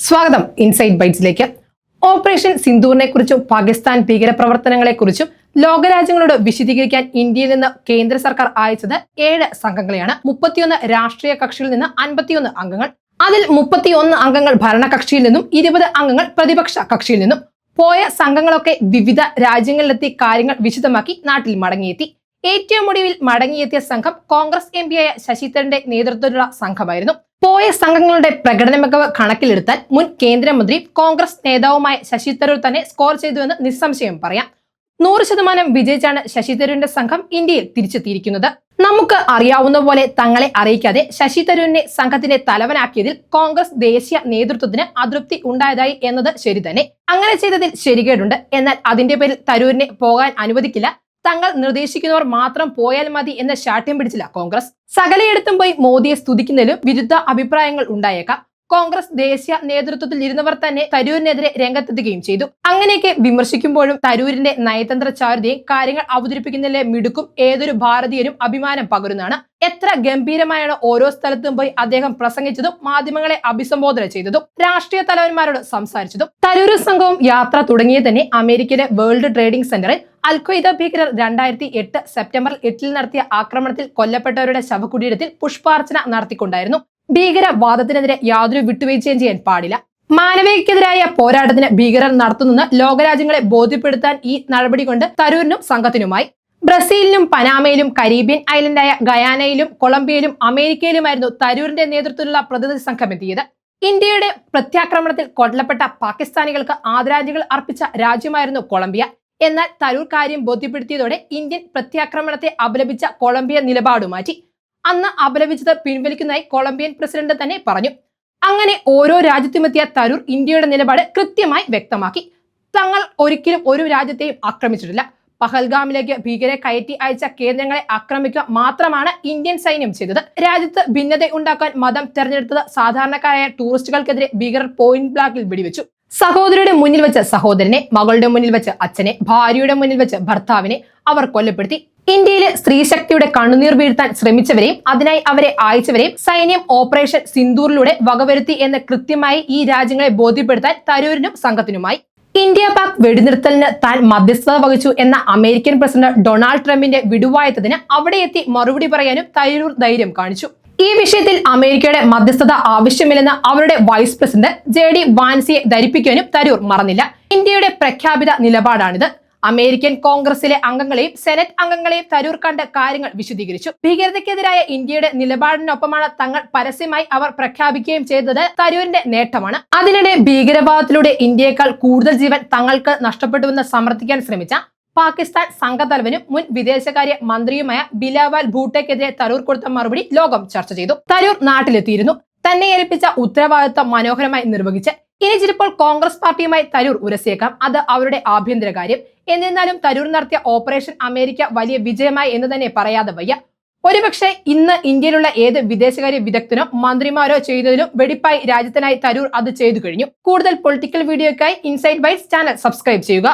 സ്വാഗതം insight ബൈറ്റ്സിലേക്ക്. Operation സിന്ധൂറിനെ കുറിച്ചും പാകിസ്ഥാൻ ഭീകരപ്രവർത്തനങ്ങളെക്കുറിച്ചും ലോകരാജ്യങ്ങളോട് വിശദീകരിക്കാൻ ഇന്ത്യയിൽ നിന്ന് കേന്ദ്ര സർക്കാർ അയച്ചത് ഏഴ് സംഘങ്ങളെയാണ്. മുപ്പത്തിയൊന്ന് രാഷ്ട്രീയ കക്ഷിയിൽ നിന്ന് അൻപത്തിയൊന്ന് അംഗങ്ങൾ. അതിൽ മുപ്പത്തിയൊന്ന് അംഗങ്ങൾ ഭരണകക്ഷിയിൽ നിന്നും ഇരുപത് അംഗങ്ങൾ പ്രതിപക്ഷ കക്ഷിയിൽ നിന്നും. പോയ സംഘങ്ങളൊക്കെ വിവിധ രാജ്യങ്ങളിലെത്തി കാര്യങ്ങൾ വിശദമാക്കി നാട്ടിൽ മടങ്ങിയെത്തി. ഏറ്റവും ഒടുവിൽ മടങ്ങിയെത്തിയ സംഘം കോൺഗ്രസ് എം പിയായ ശശി തരൂരിന്റെ നേതൃത്വത്തിലുള്ള സംഘമായിരുന്നു. പോയ സംഘങ്ങളുടെ പ്രകടന മികവ് കണക്കിലെടുത്താൽ മുൻ കേന്ദ്രമന്ത്രി കോൺഗ്രസ് നേതാവുമായ ശശി തരൂർ തന്നെ സ്കോർ ചെയ്തുവെന്ന് നിസ്സംശയം പറയാം. നൂറ് ശതമാനം വിജയിച്ചാണ് ശശി തരൂരിന്റെ സംഘം ഇന്ത്യയിൽ തിരിച്ചെത്തിയിരിക്കുന്നത്. നമുക്ക് അറിയാവുന്ന പോലെ തങ്ങളെ അറിയിക്കാതെ ശശി തരൂരിനെ സംഘത്തിന്റെ തലവനാക്കിയതിൽ കോൺഗ്രസ് ദേശീയ നേതൃത്വത്തിന് അതൃപ്തി ഉണ്ടായതായി എന്നത് ശരി തന്നെ. അങ്ങനെ ചെയ്തതിൽ ശരികേടുണ്ട്. എന്നാൽ അതിന്റെ പേരിൽ തരൂരിനെ പോകാൻ അനുവദിക്കില്ല. തങ്ങൾ നിർദ്ദേശിക്കുന്നവർ മാത്രം പോയാൽ മതി എന്ന ശാഠ്യം പിടിച്ചില്ല കോൺഗ്രസ്. സകലയിടത്തും പോയി മോദിയെ സ്തുതിക്കുന്നതിലും വിരുദ്ധ അഭിപ്രായങ്ങൾ ഉണ്ടായേക്കാം. കോൺഗ്രസ് ദേശീയ നേതൃത്വത്തിൽ ഇരുന്നവർ തന്നെ തരൂരിനെതിരെ രംഗത്തെത്തുകയും ചെയ്തു. അങ്ങനെയൊക്കെ വിമർശിക്കുമ്പോഴും തരൂരിന്റെ നയതന്ത്ര ചാരുതയും കാര്യങ്ങൾ അവതരിപ്പിക്കുന്നതിലെ മിടുക്കും ഏതൊരു ഭാരതീയനും അഭിമാനം പകരുന്നതാണ്. എത്ര ഗംഭീരമായാണ് ഓരോ സ്ഥലത്തും പോയി അദ്ദേഹം പ്രസംഗിച്ചതും മാധ്യമങ്ങളെ അഭിസംബോധന ചെയ്തതും രാഷ്ട്രീയ തലവന്മാരോട് സംസാരിച്ചതും. തരൂർ സംഘവും യാത്ര തുടങ്ങിയ തന്നെ അമേരിക്കയിലെ വേൾഡ് ട്രേഡിംഗ് സെന്ററിൽ അൽഖ്വയ്ദ ഭീകരർ രണ്ടായിരത്തി എട്ട് സെപ്റ്റംബർ എട്ടിൽ നടത്തിയ ആക്രമണത്തിൽ കൊല്ലപ്പെട്ടവരുടെ ശവകുടീരത്തിൽ പുഷ്പാർച്ചന നടത്തിക്കൊണ്ടായിരുന്നു. ഭീകരവാദത്തിനെതിരെ യാതൊരു വിട്ടുവീഴ്ചയും ചെയ്യാൻ പാടില്ല. മാനവികക്കെതിരായ പോരാട്ടത്തിന് ഭീകരർ നടത്തുന്നെന്ന് ലോകരാജ്യങ്ങളെ ബോധ്യപ്പെടുത്താൻ ഈ നടപടി കൊണ്ട് തരൂരിനും സംഘത്തിനുമായി. ബ്രസീലിലും പനാമയിലും കരീബിയൻ ഐലൻഡായ ഗയാനയിലും കൊളംബിയയിലും അമേരിക്കയിലുമായിരുന്നു തരൂരിന്റെ നേതൃത്വത്തിലുള്ള പ്രതിനിധി സംഘം എത്തിയത്. ഇന്ത്യയുടെ പ്രത്യാക്രമണത്തിൽ കൊല്ലപ്പെട്ട പാകിസ്ഥാനികൾക്ക് ആദരാഞ്ജലികൾ അർപ്പിച്ച രാജ്യമായിരുന്നു കൊളംബിയ. എന്നാൽ തരൂർ കാര്യം ബോധ്യപ്പെടുത്തിയതോടെ ഇന്ത്യൻ പ്രത്യാക്രമണത്തെ അപലപിച്ച കൊളംബിയ നിലപാട് മാറ്റി. അന്ന് അപലപിച്ചത് പിൻവലിക്കുന്നതായി കൊളംബിയൻ പ്രസിഡന്റ് തന്നെ പറഞ്ഞു. അങ്ങനെ ഓരോ രാജ്യത്തുമെത്തിയ തരൂർ ഇന്ത്യയുടെ നിലപാട് കൃത്യമായി വ്യക്തമാക്കി. തങ്ങൾ ഒരിക്കലും ഒരു രാജ്യത്തെയും ആക്രമിച്ചിട്ടില്ല. പഹൽഗാമിലേക്ക് ഭീകരെ കയറ്റി അയച്ച കേന്ദ്രങ്ങളെ ആക്രമിക്കുക മാത്രമാണ് ഇന്ത്യൻ സൈന്യം ചെയ്തത്. രാജ്യത്ത് ഭിന്നത ഉണ്ടാക്കാൻ മതം തെരഞ്ഞെടുത്തത് സാധാരണക്കാരായ ടൂറിസ്റ്റുകൾക്കെതിരെ ഭീകരർ പോയിന്റ് ബ്ലാക്കിൽ വെടിവെച്ചു. സഹോദരിയുടെ മുന്നിൽ വെച്ച് സഹോദരനെ മകളുടെ മുന്നിൽ വെച്ച് അച്ഛനെ ഭാര്യയുടെ മുന്നിൽ വെച്ച് ഭർത്താവിനെ അവർ കൊലപ്പെടുത്തി. ഇന്ത്യയിലെ സ്ത്രീശക്തിയുടെ കണ്ണുനീർ വീഴ്ത്താൻ ശ്രമിച്ചവരെയും അതിനായി അവരെ അയച്ചവരെയും സൈന്യം ഓപ്പറേഷൻ സിന്ദൂറിലൂടെ വകവരുത്തി എന്ന് കൃത്യമായി ഈ രാജ്യങ്ങളെ ബോധ്യപ്പെടുത്താൻ തരൂരിനും സംഘത്തിനുമായി. ഇന്ത്യ പാക് വെടിനിർത്തലിന് താൻ മധ്യസ്ഥത വഹിച്ചു എന്ന അമേരിക്കൻ പ്രസിഡന്റ് ഡൊണാൾഡ് ട്രംപിന്റെ വിടുവായത്തതിന് അവിടെ എത്തി മറുപടി പറയാനും തരൂർ ധൈര്യം കാണിച്ചു. ഈ വിഷയത്തിൽ അമേരിക്കയുടെ മധ്യസ്ഥത ആവശ്യമില്ലെന്ന് അവരുടെ വൈസ് പ്രസിഡന്റ് ജെ ഡി വാൻസിയെ ധരിപ്പിക്കാനും തരൂർ മറന്നില്ല. ഇന്ത്യയുടെ പ്രഖ്യാപിത നിലപാടാണിത്. അമേരിക്കൻ കോൺഗ്രസിലെ അംഗങ്ങളെയും സെനറ്റ് അംഗങ്ങളെയും തരൂർ കണ്ട് കാര്യങ്ങൾ വിശദീകരിച്ചു. ഭീകരതയ്ക്കെതിരായ ഇന്ത്യയുടെ നിലപാടിനൊപ്പമാണ് തങ്ങൾ പരസ്യമായി അവർ പ്രഖ്യാപിക്കുകയും ചെയ്തത് തരൂരിന്റെ നേട്ടമാണ്. അതിനിടെ ഭീകരവാദത്തിലൂടെ ഇന്ത്യയേക്കാൾ കൂടുതൽ ജീവൻ തങ്ങൾക്ക് നഷ്ടപ്പെട്ടുവെന്ന് സമർത്ഥിക്കാൻ ശ്രമിച്ച പാകിസ്ഥാൻ സംഘതലവനും മുൻ വിദേശകാര്യ മന്ത്രിയുമായ ബിലാവാൽ ഭൂട്ടയ്ക്കെതിരെ തരൂർ കൊടുത്ത മറുപടി ലോകം ചർച്ച ചെയ്തു. തരൂർ നാട്ടിലെത്തിയിരുന്നു. തന്നെ ഏൽപ്പിച്ച ഉത്തരവാദിത്വം മനോഹരമായി നിർവഹിച്ച് ഇനി ചിലപ്പോൾ കോൺഗ്രസ് പാർട്ടിയുമായി തരൂർ ഉരസിയേക്കാം. അത് അവരുടെ ആഭ്യന്തര കാര്യം. എന്നിരുന്നാലും തരൂർ നടത്തിയ ഓപ്പറേഷൻ അമേരിക്ക വലിയ വിജയമായി എന്ന് തന്നെ പറയാതെ വയ്യ. ഒരുപക്ഷെ ഇന്ന് ഇന്ത്യയിലുള്ള ഏത് വിദേശകാര്യ വിദഗ്ധനോ മന്ത്രിമാരോ ചെയ്തതിലും വെടിപ്പായി രാജ്യത്തിനായി തരൂർ അത് ചെയ്തു കഴിഞ്ഞു. കൂടുതൽ പൊളിറ്റിക്കൽ വീഡിയോയ്ക്കായി ഇൻസൈഡ് ബൈറ്റ്സ് ചാനൽ സബ്സ്ക്രൈബ് ചെയ്യുക.